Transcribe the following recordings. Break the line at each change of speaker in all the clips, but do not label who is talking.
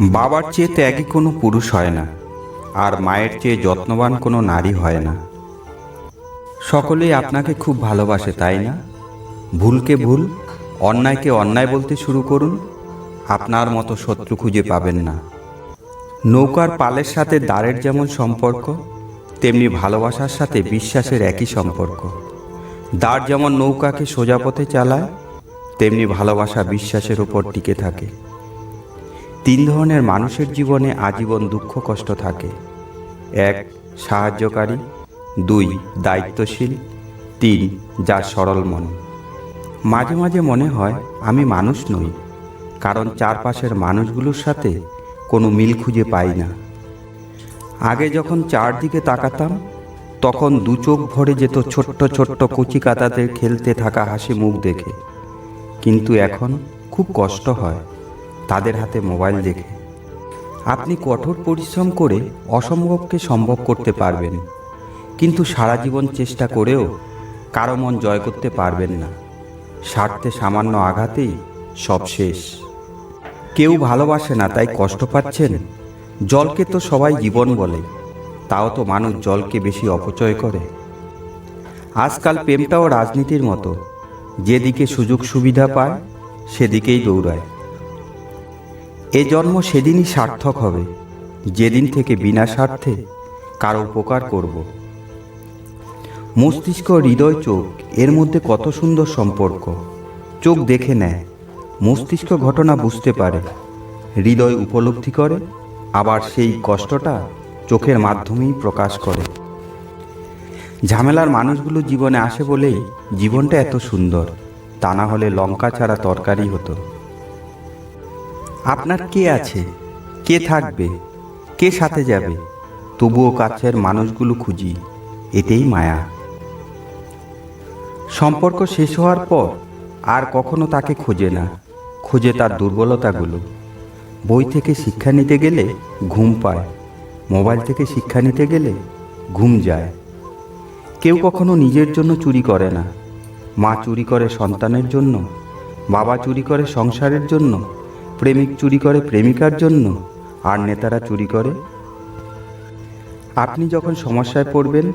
বাবার চেয়ে ত্যাগী কোনো পুরুষ হয় না, আর মায়ের চেয়ে যত্নবান কোনো নারী হয় না। সকলেই আপনাকে খুব ভালোবাসে, তাই না? ভুলকে ভুল, অন্যায়কে অন্যায় বলতে শুরু করুন, আপনার মতো শত্রু খুঁজে পাবেন না। নৌকার পালের সাথে দাঁড়ের যেমন সম্পর্ক, তেমনি ভালোবাসার সাথে বিশ্বাসের একই সম্পর্ক। দাঁড় যেমন নৌকাকে সোজা পথে চালায়, তেমনি ভালোবাসা বিশ্বাসের উপর টিকে থাকে। তিন ধরনের মানুষের জীবনে আজীবন দুঃখ, কষ্ট থাকে। এক, সাহায্যকারী। দুই, দায়িত্বশীল। তিন, যার সরল মন। মাঝে মাঝে মনে হয়, আমি মানুষ নই, কারণ চারপাশের মানুষগুলোর সাথে কোনো মিল খুঁজে পাই না। আগে যখন চারদিকে তাকাতাম, তখন দু চোখ ভরে যেত ছোট্ট ছোট্ট কচি কাতাদের খেলতে থাকা হাসি মুখ দেখে। কিন্তু এখন খুব কষ্ট হয়। তাদের হাতে মোবাইল দেখে। আপনি কঠোর পরিশ্রম করে অসম্ভবকে সম্ভব করতে পারবেন, কিন্তু সারা জীবন চেষ্টা করেও কারও মন জয় করতে পারবেন না। স্বার্থে সামান্য আঘাতেই সব শেষ। কেউ ভালোবাসে না, তাই কষ্ট পাচ্ছেন? জলকে তো সবাই জীবন বলে, তাও তো মানুষ জলকে বেশি অপচয় করে। আজকাল প্রেমটাও রাজনীতির মতো, যেদিকে সুযোগ সুবিধা পায়, সেদিকেই দৌড়ায়। এ জন্ম সেদিনই সার্থক হবে। যেদিন থেকে বিনা স্বার্থে কারও উপকার করব। মস্তিষ্ক হৃদয় চোখ, এর মধ্যে কত সুন্দর সম্পর্ক। চোখ দেখে নেয়। মস্তিষ্ক ঘটনা বুঝতে পারে। হৃদয় উপলব্ধি করে, আবার সেই কষ্টটা চোখের মাধ্যমেই প্রকাশ করে। ঝামেলার মানুষগুলো জীবনে আসে বলেই জীবনটা এত সুন্দর। তা না হলে লঙ্কা ছাড়া তরকারি হতো। আপনার কে আছে? কে থাকবে? কে সাথে যাবে? তবুও কাছের মানুষগুলো খুঁজি, এতেই মায়া। সম্পর্ক শেষ হওয়ার পর আর কখনো তাকে খোঁজে না, খোঁজে তার দুর্বলতাগুলো। বই থেকে শিক্ষা নিতে গেলে ঘুম পায়, মোবাইল থেকে শিক্ষা নিতে গেলে ঘুম যায়। কেউ কখনো নিজের জন্য চুরি করে না, মা চুরি করে সন্তানের জন্য, বাবা চুরি করে সংসারের জন্য প্রেমিক চুরি করে প্রেমিকার জন্য? আর নেতারা চুরি করে? আপনি যখন সমস্যায় পড়বেন,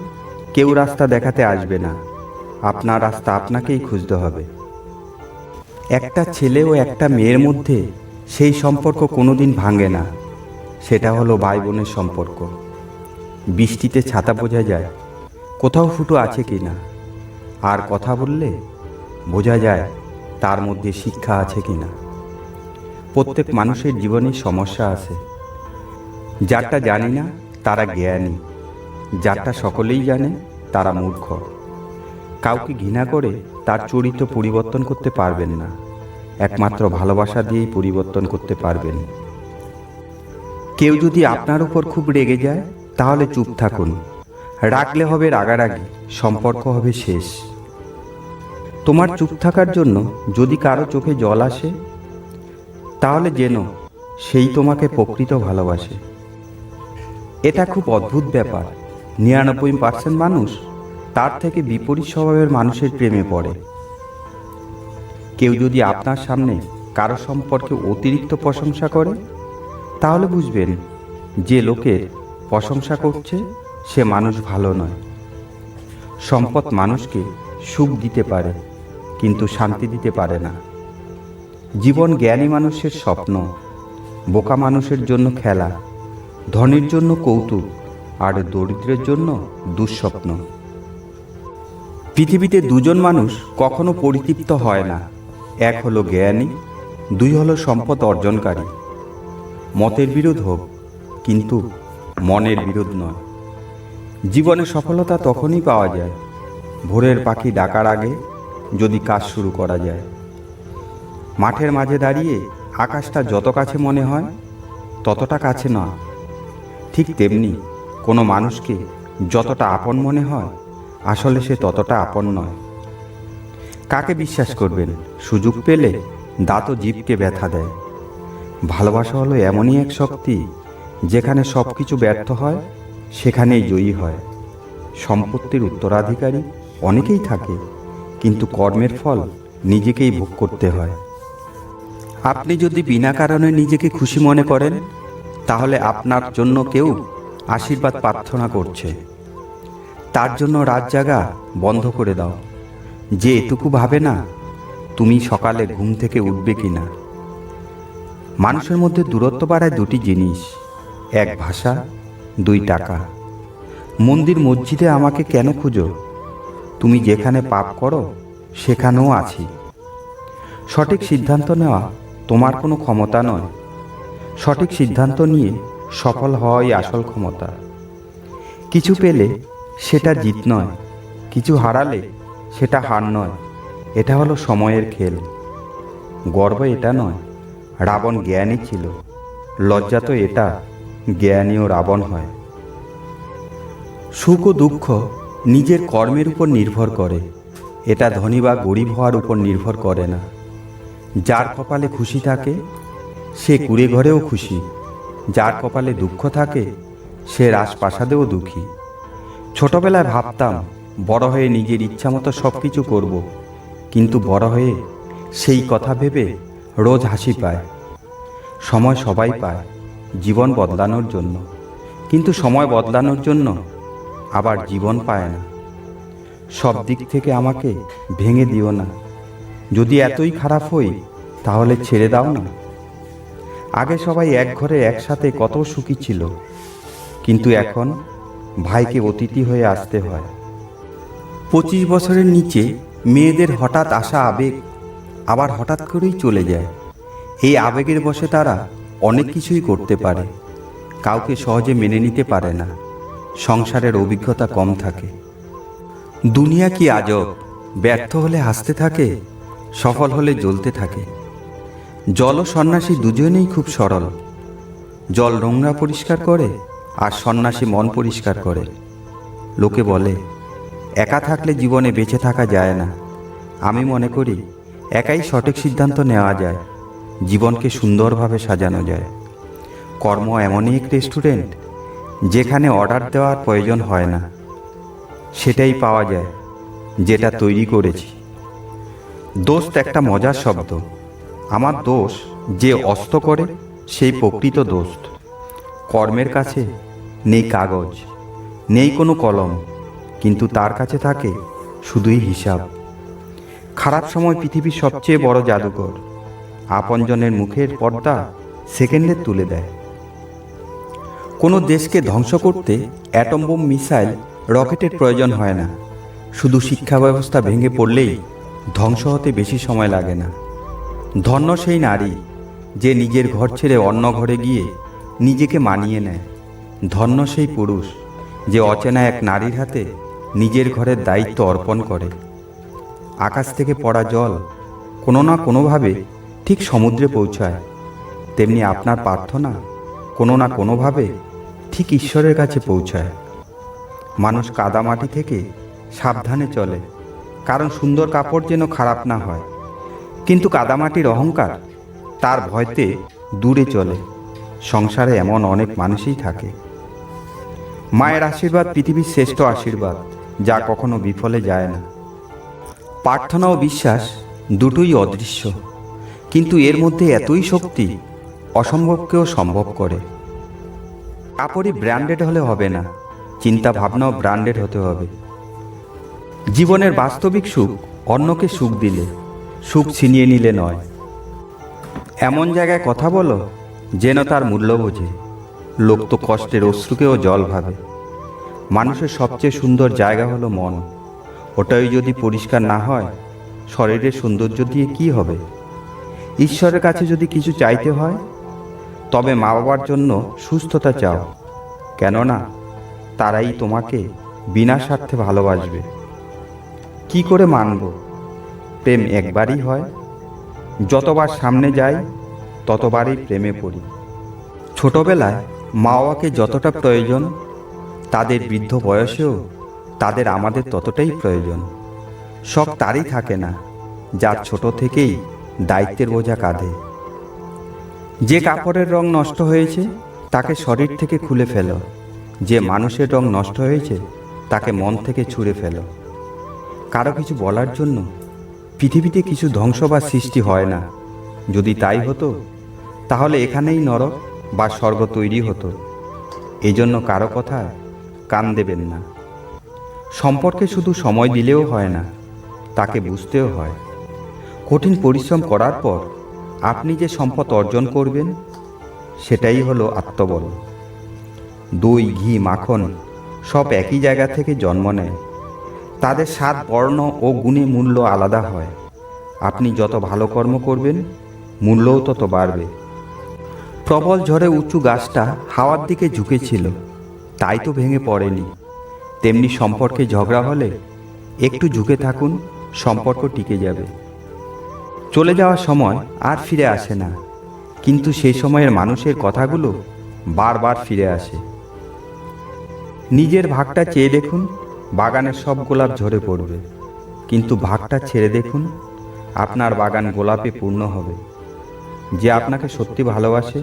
কেউ রাস্তা দেখাতে আসবে না। আপনার রাস্তা আপনাকেই খুঁজতে হবে। একটা ছেলে ও একটা মেয়ের মধ্যে সেই সম্পর্ক কোনোদিন ভাঙে না। সেটা হলো ভাই বোনের সম্পর্ক। বৃষ্টিতে ছাতা বোঝা যায়, কোথাও ফুটো আছে কি না? আর কথা বললে বোঝা যায় তার মধ্যে শিক্ষা আছে কি না। প্রত্যেক মানুষের জীবনে সমস্যা আছে। যারটা জানি না, তারা জ্ঞানী। যারটা সকলেই জানে, তারা মূর্খ। কাউকে ঘৃণা করে তার চরিত্র পরিবর্তন করতে পারবেন না। একমাত্র ভালোবাসা দিয়েই পরিবর্তন করতে পারবেন। কেউ যদি আপনার উপর খুব রেগে যায়, তাহলে চুপ থাকুন। রাখলে হবে রাগারাগি, সম্পর্ক হবে শেষ। তোমার চুপ থাকার জন্য যদি কারও চোখে জল আসে তাহলে যেন সেই তোমাকে প্রকৃত ভালোবাসে। এটা খুব অদ্ভুত ব্যাপার। নিরানব্বই পার্সেন্ট মানুষ তার থেকে বিপরীত স্বভাবের মানুষের প্রেমে পড়ে। কেউ যদি আপনার সামনে কারও সম্পর্কে অতিরিক্ত প্রশংসা করে, তাহলে বুঝবেন যে লোকের প্রশংসা করছে সে মানুষ ভালো নয়। সম্পদ মানুষকে সুখ দিতে পারে, কিন্তু শান্তি দিতে পারে না। জীবন জ্ঞানী মানুষের স্বপ্ন, বোকা মানুষের জন্য খেলা, ধনীর জন্য কৌতুক, আর দরিদ্রের জন্য দুঃস্বপ্ন। পৃথিবীতে দুজন মানুষ কখনো পরিতৃপ্ত হয় না। এক হলো জ্ঞানী, দুই হলো সম্পদ অর্জনকারী। মতের বিরোধ হোক, কিন্তু মনের বিরোধ নয়। জীবনে সফলতা তখনই পাওয়া যায়, ভোরের পাখি ডাকার আগে যদি কাজ শুরু করা যায়। মাঠের মাঝে দাঁড়িয়ে আকাশটা যত কাছে মনে হয়, ততটা কাছে নয়। ঠিক তেমনি কোনো মানুষকে যতটা আপন মনে হয়, আসলে সে ততটা আপন নয়। কাকে বিশ্বাস করবেন? সুযোগ পেলে দাঁত জীবকে ব্যথা দেয়। ভালোবাসা হলো এমনই এক শক্তি, যেখানে সব কিছু ব্যর্থ হয়, সেখানেই জয়ী হয়। সম্পত্তির উত্তরাধিকারী অনেকেই থাকে, কিন্তু কর্মের ফল নিজেকেই ভোগ করতে হয়। আপনি যদি বিনা কারণে নিজেকে খুশি মনে করেন, তাহলে আপনার জন্য কেউ আশীর্বাদ প্রার্থনা করছে। তার জন্য রাত জাগা বন্ধ করে দাও। যে এটুকু ভাবে না, তুমি সকালে ঘুম থেকে উঠবে কি না মানুষের মধ্যে দূরত্ব বাড়ায় দুটি জিনিস, এক ভাষা, দুই টাকা। মন্দির মসজিদে আমাকে কেন খুঁজো? তুমি যেখানে পাপ করো, সেখানেও আছি। সঠিক সিদ্ধান্ত নেওয়া তোমার কোনো ক্ষমতা নয়। সঠিক সিদ্ধান্ত নিয়ে সফল হওয়াই আসল ক্ষমতা। কিছু পেলে সেটা জিত নয়, কিছু হারালে সেটা হার নয়। এটা হলো সময়ের খেল। গর্ব এটা নয়, রাবণ জ্ঞানী ছিল। লজ্জা তো এটা, জ্ঞানীও রাবণ হয়। সুখ ও দুঃখ নিজের কর্মের উপর নির্ভর করে। এটা ধনী বা গরিব হওয়ার উপর নির্ভর করে না। যার কপালে খুশি থাকে, সে কুড়ে ঘরেও খুশি। যার কপালে দুঃখ থাকে, সে রাজপ্রাসাদেও দুঃখী। ছোটবেলায় ভাবতাম, বড় হয়ে নিজের ইচ্ছা মতো সব কিছু করব। কিন্তু বড় হয়ে সেই কথা ভেবে রোজ হাসি পায়। সময় সবাই পায়, জীবন বদলানোর জন্য। কিন্তু সময় বদলানোর জন্য আবার জীবন পায় না। সব দিক থেকে আমাকে ভেঙে দিও না। যদি এতই খারাপ হই, তাহলে ছেড়ে দাও না। আগে সবাই এক ঘরে একসাথে কত সুখী ছিল। কিন্তু এখন ভাইকে অতিথি হয়ে আসতে হয়। পঁচিশ বছরের নিচে মেয়েদের হঠাৎ আসা আবেগ আবার হঠাৎ করেই চলে যায়। এই আবেগের বসে তারা অনেক কিছুই করতে পারে। কাউকে সহজে মেনে নিতে পারে না। সংসারের অভিজ্ঞতা কম থাকে। দুনিয়া কি আজব? ব্যর্থ হলে হাসতে থাকে? সফল হলে জ্বলতে থাকে। জল ও সন্ন্যাসী দুজনেই খুব সরল। জল নোংরা পরিষ্কার করে আর সন্ন্যাসী মন পরিষ্কার করে। লোকে বলে, একা থাকলে জীবনে বেঁচে থাকা যায় না। আমি মনে করি, একাই সঠিক সিদ্ধান্ত নেওয়া যায়। জীবনকে সুন্দরভাবে সাজানো যায়। কর্ম এমনই এক রেস্টুরেন্ট যেখানে অর্ডার দেওয়ার প্রয়োজন হয় না। সেটাই পাওয়া যায়, যেটা তৈরি করেছি। দোস্ত একটা মজার শব্দ। আমার দোষ যে অস্ত করে, সেই প্রকৃত দোস্ত। কর্মের কাছে নেই কাগজ, নেই কোনো কলম, কিন্তু তার কাছে থাকে শুধুই হিসাব। খারাপ সময় পৃথিবীর সবচেয়ে বড় জাদুকর আপনজনের মুখের পর্দা সেকেন্ডে তুলে দেয়। কোনো দেশকে ধ্বংস করতে অ্যাটম বোম মিসাইল রকেটের প্রয়োজন হয় না, শুধু শিক্ষা ব্যবস্থা ভেঙে পড়লেই ধ্বংস হতে বেশি সময় লাগে না। ধন্য সেই নারী যে নিজের ঘর ছেড়ে অন্য ঘরে গিয়ে নিজেকে মানিয়ে নেয়। ধন্য সেই পুরুষ যে অচেনা এক নারীর হাতে নিজের ঘরের দায়িত্ব অর্পণ করে। আকাশ থেকে পড়া জল কোনো না কোনোভাবে ঠিক সমুদ্রে পৌঁছায়। তেমনি আপনার প্রার্থনা কোনো না কোনোভাবে ঠিক ঈশ্বরের কাছে পৌঁছায়। মানুষ কাদামাটি থেকে সাবধানে চলে। কারণ সুন্দর কাপড় যেন খারাপ না হয়। কিন্তু কাদামাটির অহংকার তার ভয়তে দূরে চলে। সংসারে এমন অনেক মানুষই থাকে। মায়ের আশীর্বাদ পৃথিবীর শ্রেষ্ঠ আশীর্বাদ, যা কখনো বিফলে যায় না। প্রার্থনা ও বিশ্বাস দুটোই অদৃশ্য, কিন্তু এর মধ্যে এতই শক্তি অসম্ভবকেও সম্ভব করে। কাপড়ই ব্র্যান্ডেড হলে হবে না চিন্তা ভাবনাও ব্র্যান্ডেড হতে হবে। জীবনের বাস্তবিক সুখ অন্যকে সুখ দিলে, সুখ ছিনিয়ে নিলে নয়। এমন জায়গায় কথা বলো, যেন তার মূল্য বোঝে। লোক তো কষ্টের অশ্রুকেও জল ভাবে। মানুষের সবচেয়ে সুন্দর জায়গা হলো মন। ওটাই যদি পরিষ্কার না হয় শরীরের সৌন্দর্য দিয়ে কি হবে? ঈশ্বরের কাছে যদি কিছু চাইতে হয়, তবে মা বাবার জন্য সুস্থতা চাও। কেননা, তারাই তোমাকে বিনা স্বার্থে ভালোবাসবে। কি করে মানব? প্রেম একবারই হয়। যতবার সামনে যাই, ততবারই প্রেমে পড়ি। ছোটবেলায় মা বাবাকে যতটা প্রয়োজন, তাদের বৃদ্ধ বয়সেও তাদের আমাদের ততটাই প্রয়োজন। সব তারই থাকে না যার ছোট থেকেই দায়িত্বের বোঝা কাঁধে। যে কাপড়ের রং নষ্ট হয়েছে, তাকে শরীর থেকে খুলে ফেলো। যে মানুষের রং নষ্ট হয়েছে, তাকে মন থেকে ছুঁড়ে ফেলো। কারও কিছু বলার জন্য পৃথিবীতে কিছু ধ্বংস বা সৃষ্টি হয় না। যদি তাই হতো, তাহলে এখানেই নরক বা স্বর্গ তৈরি হতো। এজন্য জন্য কারও কথা কান দেবেন না। সম্পর্কে শুধু সময় দিলেও হয় না, তাকে বুঝতেও হয়। কঠিন পরিশ্রম করার পর আপনি যে সম্পদ অর্জন করবেন, সেটাই হলো আত্মবল। দই ঘি মাখন সব একই জায়গা থেকে জন্ম নেয়। তাদের স্বাদ বর্ণ ও গুণে মূল্য আলাদা হয়। আপনি যত ভালো কর্ম করবেন, মূল্যও তত বাড়বে। প্রবল ঝড়ে উঁচু গাছটা হাওয়ার দিকে ঝুঁকেছিল, তাই তো ভেঙে পড়েনি। তেমনি সম্পর্কে ঝগড়া হলে একটু ঝুঁকে থাকুন, সম্পর্ক টিকে যাবে। চলে যাওয়ার সময় আর ফিরে আসে না, কিন্তু সেই সময়ের মানুষের কথাগুলো বারবার ফিরে আসে। নিজের ভাগটা চেয়ে দেখুন বাগানের সব গোলাপ ঝরে পড়বে। কিন্তু ভাগটা ছেড়ে দেখুন, আপনার বাগান গোলাপে পূর্ণ হবে। যে আপনাকে সত্যি ভালোবাসে,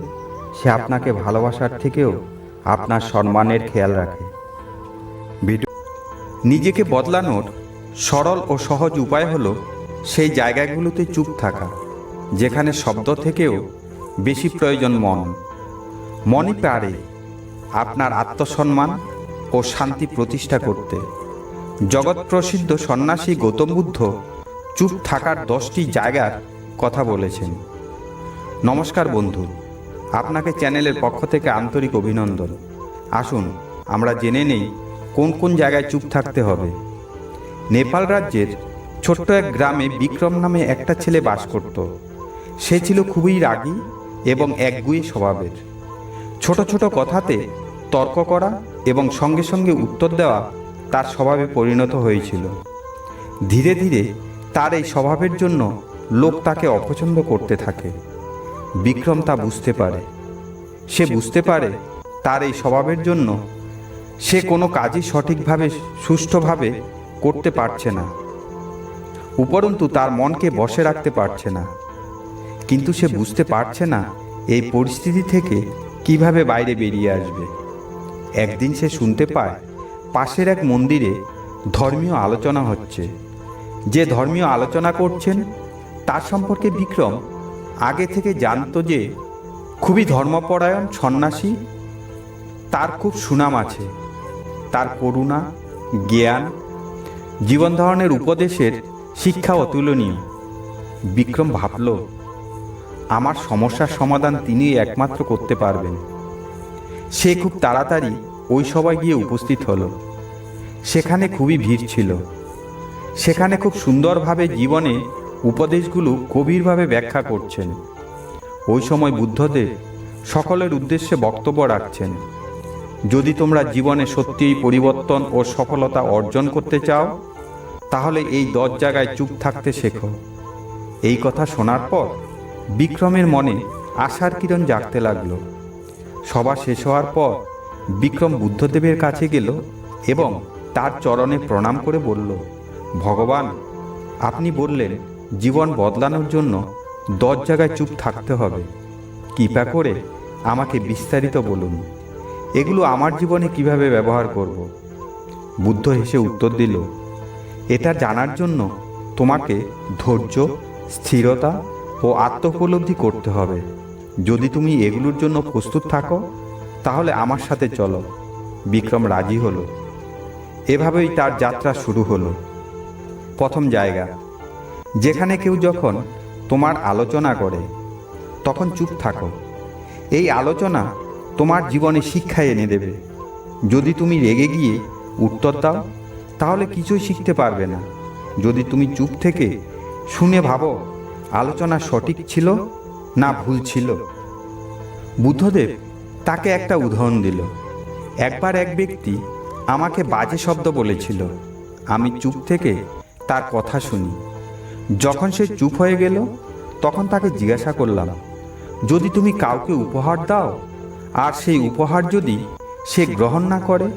সে আপনাকে ভালোবাসার থেকেও আপনার সম্মানের খেয়াল রাখে। নিজেকে বদলানোর সরল ও সহজ উপায় হলো সেই জায়গাগুলোতে চুপ থাকা, যেখানে শব্দ থেকেও বেশি প্রয়োজন মন। মনই পারে আপনার আত্মসম্মান ও শান্তি প্রতিষ্ঠা করতে। জগৎ প্রসিদ্ধ সন্ন্যাসী গৌতম বুদ্ধ চুপ থাকার দশটি জায়গার কথা বলেছেন। নমস্কার বন্ধু, আপনাকে চ্যানেলের পক্ষ থেকে আন্তরিক অভিনন্দন। আসুন, আমরা জেনে নেই কোন কোন জায়গায় চুপ থাকতে হবে। নেপাল রাজ্যের ছোট্ট এক গ্রামে বিক্রম নামে একটা ছেলে বাস করত। সে ছিল খুবই রাগী এবং একগুঁয়ে স্বভাবের। ছোট ছোট কথাতে তর্ক করা এবং সঙ্গে সঙ্গে উত্তর দেওয়া তার স্বভাবে পরিণত হয়েছিল। ধীরে ধীরে তার এই স্বভাবের জন্য লোক তাকে অপছন্দ করতে থাকে। বিক্রম তা বুঝতে পারে। সে বুঝতে পারে তার এই স্বভাবের জন্য সে কোনো কাজই সঠিকভাবে, সুষ্ঠুভাবে করতে পারছে না। উপরন্তু তার মনকে বসে রাখতে পারছে না। কিন্তু সে বুঝতে পারছে না এই পরিস্থিতি থেকে কীভাবে বাইরে বেরিয়ে আসবে। একদিন সে শুনতে পায়, পাশের এক মন্দিরে ধর্মীয় আলোচনা হচ্ছে। যে ধর্মীয় আলোচনা করছেন, তার সম্পর্কে বিক্রম আগে থেকে জানতো যে খুবই ধর্মপরায়ণ সন্ন্যাসী, তার খুব সুনাম আছে। তার করুণা, জ্ঞান, জীবন ধারণের উপদেশের শিক্ষা অতুলনীয়। বিক্রম ভাবল, আমার সমস্যার সমাধান তিনি একমাত্র করতে পারবেন। সে খুব তাড়াতাড়ি ওই সবাই গিয়ে উপস্থিত হলো। সেখানে খুবই ভিড় ছিল। সেখানে খুব সুন্দরভাবে জীবনে উপদেশগুলো গভীরভাবে ব্যাখ্যা করছেন। ওই সময় বুদ্ধদেব সকলের উদ্দেশ্যে বক্তব্য রাখছেন। যদি তোমরা জীবনে সত্যিই পরিবর্তন ও সফলতা অর্জন করতে চাও, তাহলে এই দশ জায়গায় চুপ থাকতে শেখো। এই কথা শোনার পর বিক্রমের মনে আশার কিরণ জাগতে লাগল। সভা শেষ হওয়ার পর বিক্রম বুদ্ধদেবের কাছে গেল এবং তার চরণে প্রণাম করে বলল, ভগবান, আপনি বললেন জীবন বদলানোর জন্য দশ জায়গায় চুপ থাকতে হবে। কৃপা করে আমাকে বিস্তারিত বলুন, এগুলো আমার জীবনে কীভাবে ব্যবহার করব? বুদ্ধ হেসে উত্তর দিল, এটা জানার জন্য তোমাকে ধৈর্য, স্থিরতা ও আত্মোপলব্ধি করতে হবে। যদি তুমি এগুলোর জন্য প্রস্তুত থাকো, তাহলে আমার সাথে চলো। বিক্রম রাজি হলো। এভাবেই তার যাত্রা শুরু হলো। প্রথম জায়গা, যেখানে কেউ যখন তোমার আলোচনা করে, তখন চুপ থাকো। এই আলোচনা তোমার জীবনে শিক্ষা এনে দেবে। যদি তুমি রেগে গিয়ে উত্তর দাও, তাহলে কিছুই শিখতে পারবে না। যদি তুমি চুপ থেকে শুনে ভাবো, আলোচনা সঠিক ছিল না ভুল ছিল। বুদ্ধদেব তাকে একটা উদাহরণ দিল। একবার এক ব্যক্তি আমাকে বাজে শব্দ বলেছিল। আমি চুপ থেকে তার কথা শুনি। যখন সে চুপ হয়ে গেল, তখন তাকে জিজ্ঞাসা করলাম, যদি তুমি কাউকে উপহার দাও, আর সেই উপহার যদি সে গ্রহণ না করে,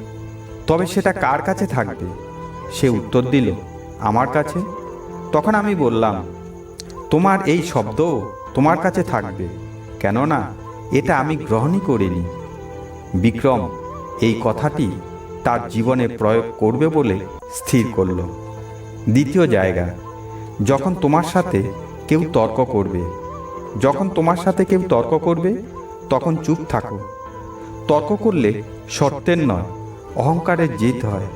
তবে সেটা কার কাছে থাকবে? সে উত্তর দিল, আমার কাছে। তখন আমি বললাম, তোমার এই শব্দ তোমার কাছে থাকবে। কেননা এটা আমি গ্রহণই করিনি। বিক্রম এই কথাটি তার জীবনে প্রয়োগ করবে বলে স্থির করল। দ্বিতীয় জায়গা, যখন তোমার সাথে কেউ তর্ক করবে, যখন তোমার সাথে কেউ তর্ক করবে, তখন চুপ থাকো। তর্ক করলে সত্যের নয় অহংকারের জিত হয়।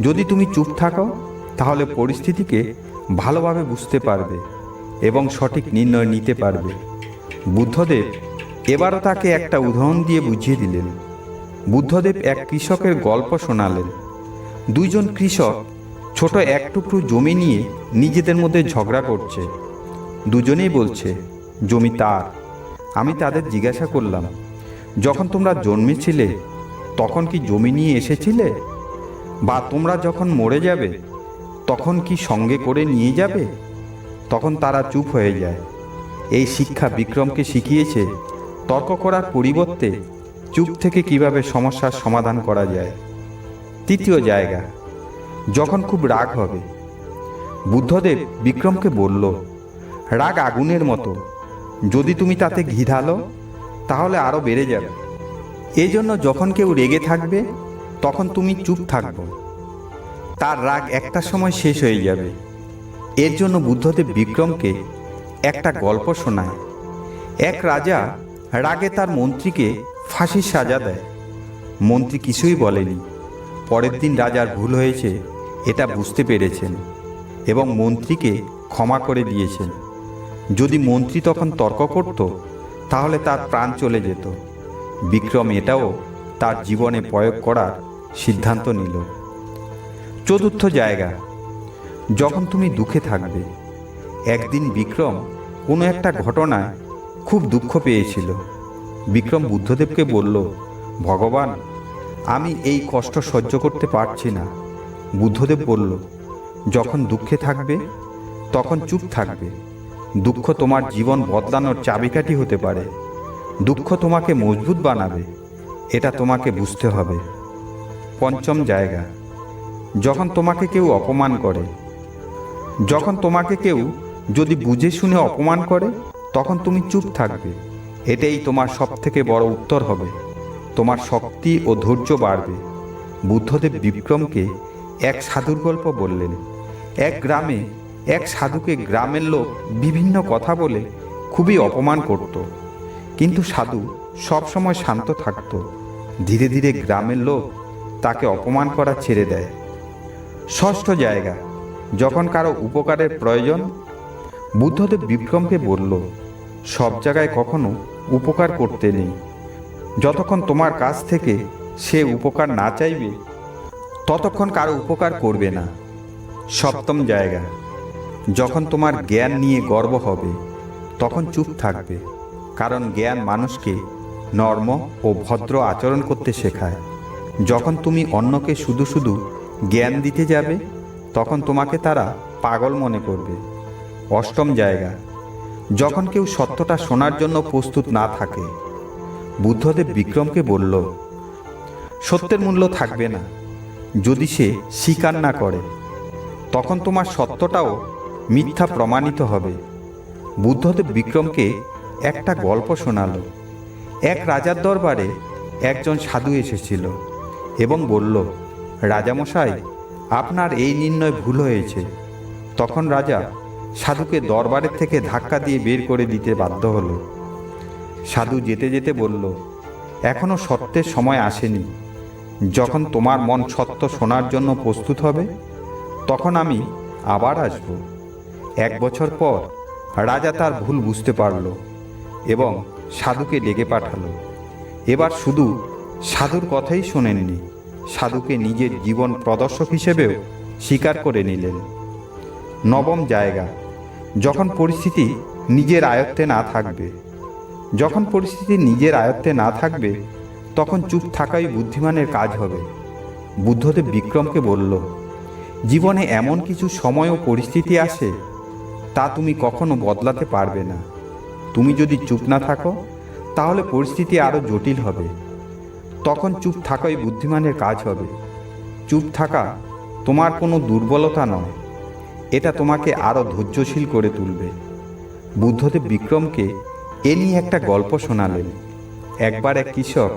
যদি তুমি চুপ থাকো, তাহলে পরিস্থিতিকে ভালোভাবে বুঝতে পারবে। এবং সঠিক নির্ণয় নিতে পারবে। বুদ্ধদেব এবারও তাকে একটা উদাহরণ দিয়ে বুঝিয়ে দিলেন। বুদ্ধদেব এক কৃষকের গল্প শোনালেন। দুইজন কৃষক ছোট এক টুকরো জমি নিয়ে নিজেদের মধ্যে ঝগড়া করছে। দুজনেই বলছে, জমি তার। আমি তাদের জিজ্ঞাসা করলাম, যখন তোমরা জন্মেছিলে, তখন কি জমি নিয়ে এসেছিলে? বা তোমরা যখন মরে যাবে, তখন কি সঙ্গে করে নিয়ে যাবে? তখন তারা চুপ হয়ে যায়। এই শিক্ষা বিক্রমকে শিখিয়েছে, তর্ক করার পরিবর্তে চুপ থেকে কীভাবে সমস্যার সমাধান করা যায়। তৃতীয় জায়গা, যখন খুব রাগ হবে, বুদ্ধদেব বিক্রমকে বলল, রাগ আগুনের মতো। যদি তুমি তাতে ঘি ঢালো, তাহলে আরও বেড়ে যাবে। এই জন্য যখন কেউ রেগে থাকবে, তখন তুমি চুপ থাকব। তার রাগ একটা সময় শেষ হয়ে যাবে। এর জন্য বুদ্ধদেব বিক্রমকে একটা গল্প শোনায়। এক রাজা রাগে তার মন্ত্রীকে ফাঁসির সাজা দেয়। মন্ত্রী কিছুই বলেনি। পরের দিন রাজার ভুল হয়েছে, এটা বুঝতে পেরেছেন এবং মন্ত্রীকে ক্ষমা করে দিয়েছেন। যদি মন্ত্রী তখন তর্ক করত, তাহলে তার প্রাণ চলে যেত। বিক্রম এটাও তার জীবনে প্রয়োগ করার সিদ্ধান্ত নিল। চতুর্থ জায়গা। যখন তুমি দুঃখে থাকবে, একদিন বিক্রম কোনো একটা ঘটনায় খুব দুঃখ পেয়েছিল। বিক্রম বুদ্ধদেবকে বলল, ভগবান, আমি এই কষ্ট সহ্য করতে পারছি না। বুদ্ধদেব বলল, যখন দুঃখে থাকবে, তখন চুপ থাকবে। দুঃখ তোমার জীবন বদলানোর চাবিকাঠি হতে পারে। দুঃখ তোমাকে মজবুত বানাবে, এটা তোমাকে বুঝতে হবে। পঞ্চম জায়গা, যখন তোমাকে কেউ অপমান করে যখন তোমাকে কেউ যদি বুঝে শুনে অপমান করে, তখন তুমি চুপ থাকবে। এটাই তোমার সবথেকে বড় উত্তর হবে। তোমার শক্তি ও ধৈর্য বাড়বে। বুদ্ধদেব বিক্রমকে এক সাধুর গল্প বললেন। এক গ্রামে এক সাধুকে গ্রামের লোক বিভিন্ন কথা বলে খুবই অপমান করত। কিন্তু সাধু সবসময় শান্ত থাকত। ধীরে ধীরে গ্রামের লোক তাকে অপমান করা ছেড়ে দেয়। ষষ্ঠ জায়গা। যখন কারও উপকারের প্রয়োজন, বুদ্ধদেব বিক্রমকে বলল, সব জায়গায় কখনো উপকার করতে নেই। যতক্ষণ তোমার কাছ থেকে সে উপকার না চাইবে, ততক্ষণ কারও উপকার করবে না। সপ্তম জায়গা, যখন তোমার জ্ঞান নিয়ে গর্ব হবে, তখন চুপ থাকবে, কারণ জ্ঞান মানুষকে নর্ম ও ভদ্র আচরণ করতে শেখায়। যখন তুমি অন্যকে শুধু শুধু জ্ঞান দিতে যাবে তখন তোমাকে তারা পাগল মনে করবে। অষ্টম জায়গা। যখন কেউ সত্যটা শোনার জন্য প্রস্তুত না থাকে, বুদ্ধদেব বিক্রমকে বলল, সত্যের মূল্য থাকবে না। যদি সে স্বীকার না করে, তখন তোমার সত্যটাও মিথ্যা প্রমাণিত হবে। বুদ্ধদেব বিক্রমকে একটা গল্প শোনালো। এক রাজার দরবারে একজন সাধু এসেছিল এবং বলল, রাজামশাই আপনার এই নির্ণয় ভুল হয়েছে। তখন রাজা সাধুকে দরবারের থেকে ধাক্কা দিয়ে বের করে দিতে বাধ্য হলো। সাধু যেতে যেতে বলল এখনও সত্যের সময় আসেনি। যখন তোমার মন সত্য শোনার জন্য প্রস্তুত হবে, তখন আমি আবার আসব। এক বছর পর রাজা তার ভুল বুঝতে পারল এবং সাধুকে ডেকে পাঠালো। এবার শুধু সাধুর কথাই শোনেননি। সাধুকে নিজের জীবন প্রদর্শক হিসেবেও স্বীকার করে নিলেন। নবম জায়গা, যখন পরিস্থিতি নিজের আয়ত্তে না থাকবে, যখন পরিস্থিতি নিজের আয়ত্তে না থাকবে, তখন চুপ থাকাই বুদ্ধিমানের কাজ হবে। বুদ্ধদেব বিক্রমকে বলল, জীবনে এমন কিছু সময় ও পরিস্থিতি আসে, তা তুমি কখনো বদলাতে পারবে না। তুমি যদি চুপ না থাকো, তাহলে পরিস্থিতি আরও জটিল হবে। তখন চুপ থাকাই বুদ্ধিমানের কাজ হবে। চুপ থাকা তোমার কোনো দুর্বলতা নয়। এটা তোমাকে আরও ধৈর্যশীল করে তুলবে। বুদ্ধদেব বিক্রমকে এ নিয়ে একটা গল্প শোনালেন। একবার এক কৃষক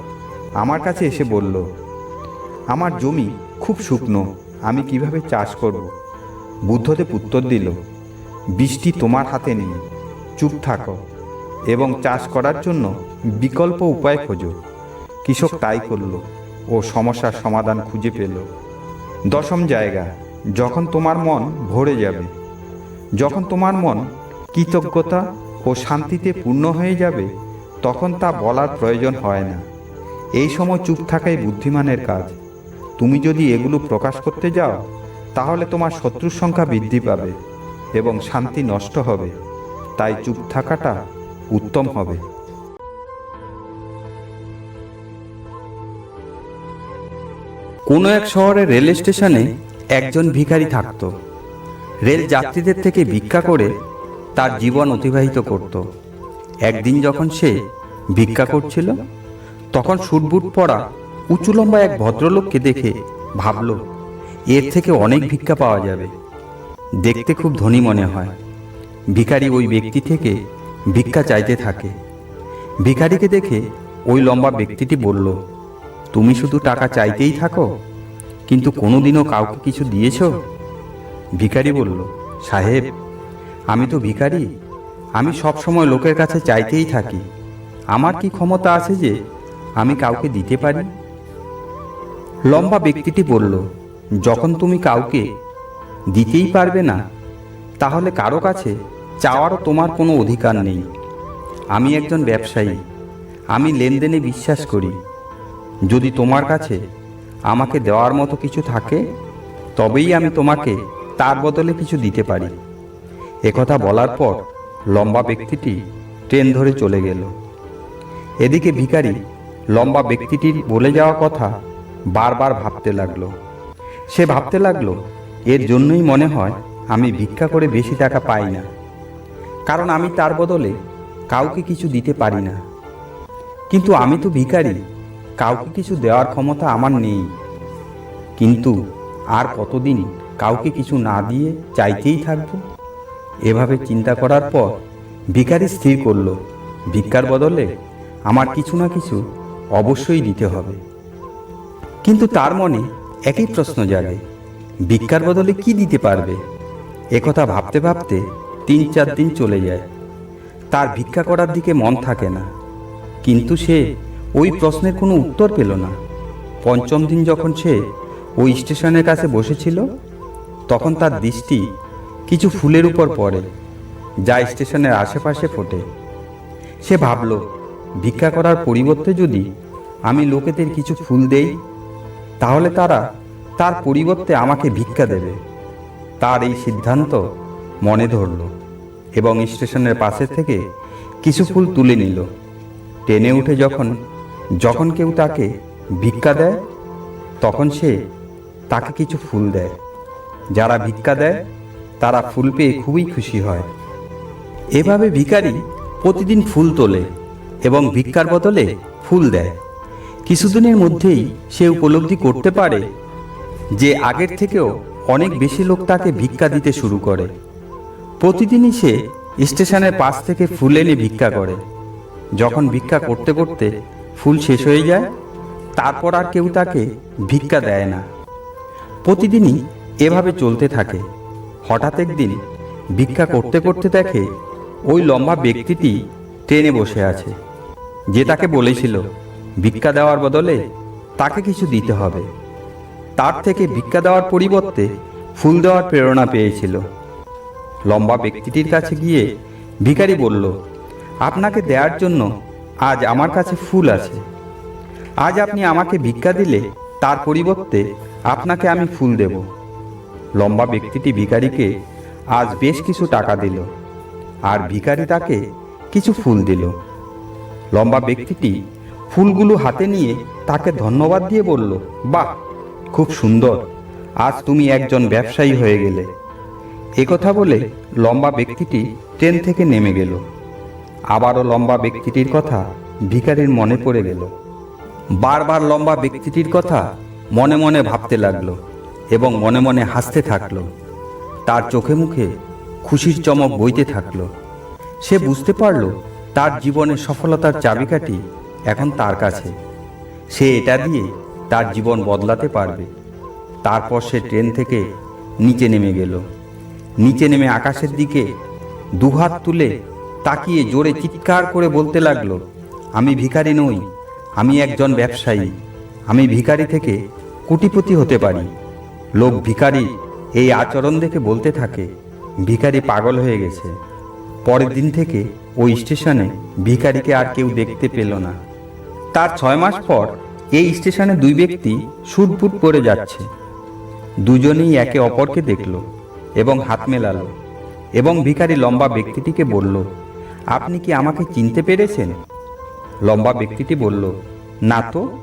আমার কাছে এসে বলল, আমার জমি খুব শুকনো, আমি কীভাবে চাষ করব? বুদ্ধদেব উত্তর দিল, বৃষ্টি তোমার হাতে নেই, চুপ থাকো এবং চাষ করার জন্য বিকল্প উপায় খোঁজো। কৃষক তাই করল ও সমস্যার সমাধান খুঁজে পেল। দশম জায়গা, যখন তোমার মন ভরে যাবে, যখন তোমার মন কৃতজ্ঞতা ও শান্তিতে পূর্ণ হয়ে যাবে, তখন তা বলার প্রয়োজন হয় না। এই সময় চুপ থাকাই বুদ্ধিমানের কাজ। তুমি যদি এগুলো প্রকাশ করতে যাও, তাহলে তোমার শত্রুর সংখ্যা বৃদ্ধি পাবে এবং শান্তি নষ্ট হবে। তাই চুপ থাকাটা উত্তম হবে। কোনো এক শহরের রেল স্টেশনে একজন ভিখারি থাকত। রেল যাত্রীদের থেকে ভিক্ষা করে তার জীবন অতিবাহিত করত। একদিন যখন সে ভিক্ষা করছিল, তখন সুটবুট পরা উঁচু লম্বা এক ভদ্রলোককে দেখে ভাবল, এর থেকে অনেক ভিক্ষা পাওয়া যাবে। দেখতে খুব ধনী মনে হয়। ভিখারি ওই ব্যক্তি থেকে ভিক্ষা চাইতে থাকে। ভিখারিকে দেখে ওই লম্বা ব্যক্তিটি বলল তুমি শুধু টাকা চাইতেই থাকো? কিন্তু কোনোদিনও কাউকে কিছু দিয়েছ? ভিখারি বলল, সাহেব, আমি তো ভিখারি। আমি সব সময় লোকের কাছে চাইতেই থাকি। আমার কি ক্ষমতা আছে যে আমি কাউকে দিতে পারি? লম্বা ব্যক্তিটি বলল, যখন তুমি কাউকে দিতেই পারবে না, তাহলে কারও কাছে চাওয়ারও তোমার কোনো অধিকার নেই। আমি একজন ব্যবসায়ী। আমি লেনদেনে বিশ্বাস করি। যদি তোমার কাছে আমাকে দেওয়ার মতো কিছু থাকে, তবেই আমি তোমাকে তার বদলে কিছু দিতে পারি। একথা বলার পর লম্বা ব্যক্তিটি ট্রেন ধরে চলে গেল। এদিকে ভিখারি লম্বা ব্যক্তিটির বলে যাওয়া কথা বারবার ভাবতে লাগল। সে ভাবতে লাগল, এর জন্যই মনে হয় আমি ভিক্ষা করে বেশি টাকা পাই না। কারণ আমি তার বদলে কাউকে কিছু দিতে পারি না। কিন্তু আমি তো ভিখারি কাউকে কিছু দেওয়ার ক্ষমতা আমার নেই। কিন্তু আর কতদিন কাউকে কিছু না দিয়ে চাইতেই থাকব? এভাবে চিন্তা করার পর ভিখারি স্থির করল। ভিক্ষার বদলে আমার কিছু না কিছু অবশ্যই দিতে হবে। কিন্তু তার মনে একই প্রশ্ন জাগে, ভিক্ষার বদলে কি দিতে পারবে? একথা ভাবতে ভাবতে তিন চার দিন চলে যায়। তার ভিক্ষা করার দিকে মন থাকে না। কিন্তু সে ওই প্রশ্নের কোনো উত্তর পেল না। পঞ্চম দিন যখন সে ওই স্টেশনের কাছে বসেছিল, তখন তার দৃষ্টি কিছু ফুলের উপর পড়ে, যা স্টেশনের আশেপাশে ফোটে। সে ভাবল, ভিক্ষা করার পরিবর্তে যদি আমি লোকেদের কিছু ফুল দেই, তাহলে তারা তার পরিবর্তে আমাকে ভিক্ষা দেবে। তার এই সিদ্ধান্ত মনে ধরল এবং স্টেশনের পাশে থেকে কিছু ফুল তুলে নিল। ট্রেনে উঠে যখন যখন কেউ তাকে ভিক্ষা দেয়, তখন সে তাকে কিছু ফুল দেয়। যারা ভিক্ষা দেয়, তারা ফুল পেয়ে খুবই খুশি হয়। এভাবে ভিখারি প্রতিদিন ফুল তোলে এবং ভিক্ষার বদলে ফুল দেয়। কিছুদিনের মধ্যেই সে উপলব্ধি করতে পারে যে আগের থেকেও অনেক বেশি লোক তাকে ভিক্ষা দিতে শুরু করে। প্রতিদিনই সে স্টেশনের পাশ থেকে ফুল এনে ভিক্ষা করে। যখন ভিক্ষা করতে করতে ফুল শেষ হয়ে যায়, তারপর আর কেউ তাকে ভিক্ষা দেয় না। প্রতিদিনই এভাবে চলতে থাকে। হঠাৎ একদিন ভিক্ষা করতে করতে দেখে ওই লম্বা ব্যক্তিটি ট্রেনে বসে আছে। যে তাকে বলেছিল, ভিক্ষা দেওয়ার বদলে তাকে কিছু দিতে হবে। তার থেকে ভিক্ষা দেওয়ার পরিবর্তে ফুল দেওয়ার প্রেরণা পেয়েছিল। লম্বা ব্যক্তিটির কাছে গিয়ে ভিখারি বলল, আপনাকে দেওয়ার জন্য আজ আমার কাছে ফুল আছে। আজ আপনি আমাকে ভিক্ষা দিলে তার পরিবর্তে আপনাকে আমি ফুল দেব। লম্বা ব্যক্তিটি ভিখারিকে আজ বেশ কিছু টাকা দিল আর ভিখারি তাকে কিছু ফুল দিল। লম্বা ব্যক্তিটি ফুলগুলো হাতে নিয়ে তাকে ধন্যবাদ দিয়ে বলল, বাহ, খুব সুন্দর। আজ তুমি একজন ব্যবসায়ী হয়ে গেলে। একথা বলে লম্বা ব্যক্তিটি ট্রেন থেকে নেমে গেল। আবারও লম্বা ব্যক্তিটির কথা ভিখারির মনে পড়ে গেল। বারবার লম্বা ব্যক্তিটির কথা মনে মনে ভাবতে লাগল এবং মনে মনে হাসতে থাকল। তার চোখে মুখে খুশির চমক বইতে থাকল। সে বুঝতে পারল তার জীবনের সফলতার চাবিকাঠি এখন তার কাছে। সে এটা দিয়ে তার জীবন বদলাতে পারবে। তারপর সে ট্রেন থেকে নিচে নেমে গেল। নিচে নেমে আকাশের দিকে দুহাত তুলে তাকিয়ে জোরে চিৎকার করে বলতে লাগল, আমি ভিখারি নই, আমি একজন ব্যবসায়ী, আমি ভিখারি থেকে কুটিপতি হতে পারি। লোক ভিখারি এই আচরণ দেখে বলতে থাকে, ভিখারি পাগল হয়ে গেছে। পরের দিন থেকে ওই স্টেশনে ভিখারিকে আর কেউ দেখতে পেল না। তার ছয় মাস পর এই স্টেশনে দুই ব্যক্তি সুটপুট পড়ে যাচ্ছে। দুজনেই একে অপরকে দেখল এবং হাত মেলালো এবং ভিখারি লম্বা ব্যক্তিটিকে বলল আপনি কি আমাকে চিনতে পেরেছেন? লম্বা ব্যক্তিটি বলল, না তো,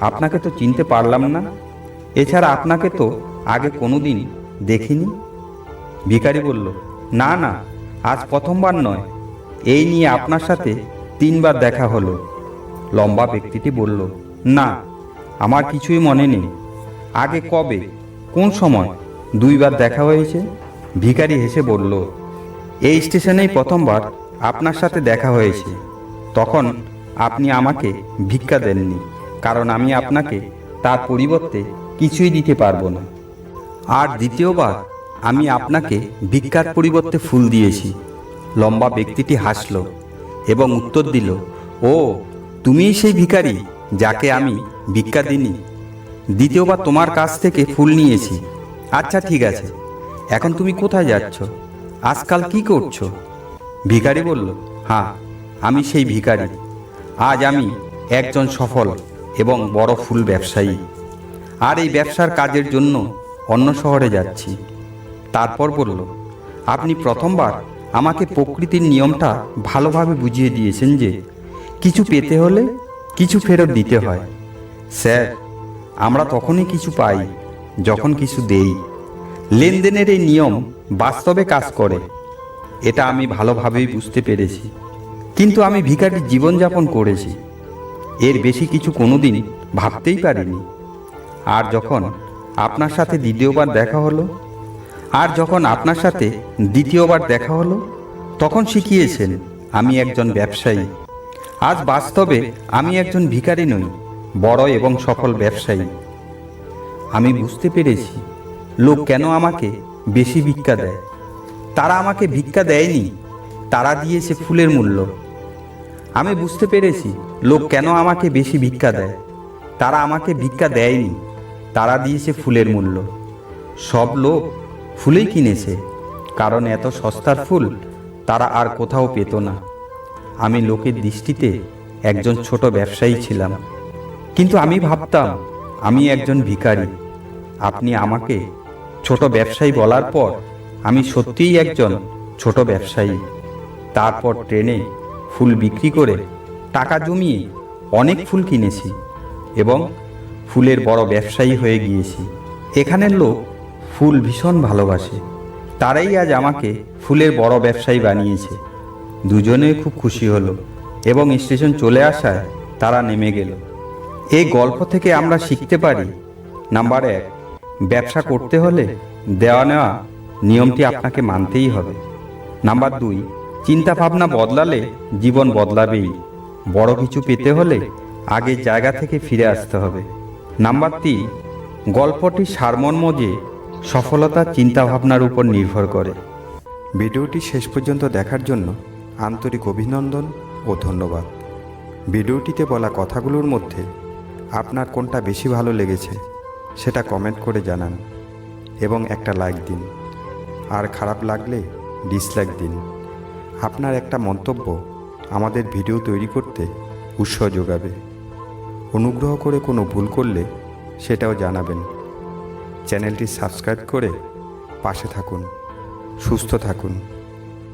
আপনাকে তো চিনতে পারলাম না। এছাড়া আপনাকে তো আগে কোনো দিন দেখিনি। ভিখারি বলল, না না, আজ প্রথমবার নয়। এই নিয়ে আপনার সাথে তিনবার দেখা হলো। লম্বা ব্যক্তিটি বলল, না, আমার কিছুই মনে নেই। আগে কবে, কোন সময় দুইবার দেখা হয়েছে? ভিখারি হেসে বলল, এই স্টেশনেই প্রথমবার আপনার সাথে দেখা হয়েছে। তখন আপনি আমাকে ভিক্ষা দেননি, কারণ আমি আপনাকে তার পরিবর্তে কিছুই দিতে পারব না। আর দ্বিতীয়বার আমি আপনাকে ভিক্ষার পরিবর্তে ফুল দিয়েছি। লম্বা ব্যক্তিটি হাসল এবং উত্তর দিল, ও, তুমিই সেই ভিখারি যাকে আমি ভিক্ষা দিইনি। দ্বিতীয়বার তোমার কাছ থেকে ফুল নিয়েছি। আচ্ছা ঠিক আছে। এখন তুমি কোথায় যাচ্ছ? আজকাল কি করছ? ভিখারি বলল হ্যাঁ আমি সেই ভিখারি। আজ আমি একজন সফল এবং বড় ফুল ব্যবসায়ী। আর এই ব্যবসার কাজের জন্য অন্য শহরে যাচ্ছি। তারপর বলল, আপনি প্রথমবার আমাকে প্রকৃতির নিয়মটা ভালোভাবে বুঝিয়ে দিয়েছেন যে, কিছু পেতে হলে কিছু ফেরত দিতে হয়। স্যার, আমরা তখনই কিছু পাই যখন কিছু দেই। লেনদেনের এই নিয়ম বাস্তবে কাজ করে। এটা আমি ভালোভাবেই বুঝতে পেরেছি। কিন্তু আমি ভিখারির জীবনযাপন করেছি। এর বেশি কিছু কোনোদিন ভাবতেই পারিনি। আর যখন আপনার সাথে দ্বিতীয়বার দেখা হলো, আর যখন আপনার সাথে দ্বিতীয়বার দেখা হলো, তখন শিখিয়েছেন, আমি একজন ব্যবসায়ী। আজ বাস্তবে আমি একজন ভিখারি নই, বড় এবং সফল ব্যবসায়ী। আমি বুঝতে পেরেছি, লোক কেন আমাকে বেশি ভিক্ষা দেয়। তারা আমাকে ভিক্ষা দেয়নি, তারা দিয়েছে ফুলের মূল্য। আমি বুঝতে পেরেছি, লোক কেন আমাকে বেশি ভিক্ষা দেয়। তারা আমাকে ভিক্ষা দেয়নি, তারা দিয়েছে ফুলের মূল্য। সব লোক ফুলেই কিনেছে, কারণ এত সস্তার ফুল তারা আর কোথাও পেত না। আমি লোকের দৃষ্টিতে একজন ছোট ব্যবসায়ী ছিলাম। কিন্তু আমি ভাবতাম, আমি একজন ভিখারি। আপনি আমাকে ছোট ব্যবসায়ী বলার পর আমি সত্যিই একজন ছোট ব্যবসায়ী। তারপর ট্রেনে ফুল বিক্রি করে টাকা জমিয়ে অনেক ফুল কিনেছি এবং ফুলের বড় ব্যবসায়ী হয়ে গিয়েছি। এখানের লোক ফুল ভীষণ ভালোবাসে। তারাই আজ আমাকে ফুলের বড় ব্যবসায়ী বানিয়েছে। দুজনেই খুব খুশি হলো এবং স্টেশন চলে আসায় তারা নেমে গেল। এই গল্প থেকে আমরা শিখতে পারি, নাম্বার এক, ব্যবসা করতে হলে দেওয়া নেওয়া নিয়মটি আপনাকে মানতেই হবে। নাম্বার দুই চিন্তা ভাবনা বদলালে জীবন বদলাবেই। বড় কিছু পেতে হলে আগে জায়গা থেকে ফিরে আসতে হবে। নাম্বার তিন, গল্পটি সারমর্ম যে সফলতা চিন্তাভাবনার উপর নির্ভর করে।
ভিডিওটি শেষ পর্যন্ত দেখার জন্য আন্তরিক অভিনন্দন ও ধন্যবাদ। ভিডিওটিতে বলা কথাগুলোর মধ্যে আপনার কোনটা বেশি ভালো লেগেছে সেটা কমেন্ট করে জানান এবং একটা লাইক দিন। আর খারাপ লাগলে ডিসলাইক দিন। আপনার একটা মন্তব্য আমাদের ভিডিও তৈরি করতে উৎসাহ যোগাবে। অনুগ্রহ করে কোনো ভুল করলে সেটাও জানাবেন। চ্যানেলটি সাবস্ক্রাইব করে পাশে থাকুন, সুস্থ থাকুন।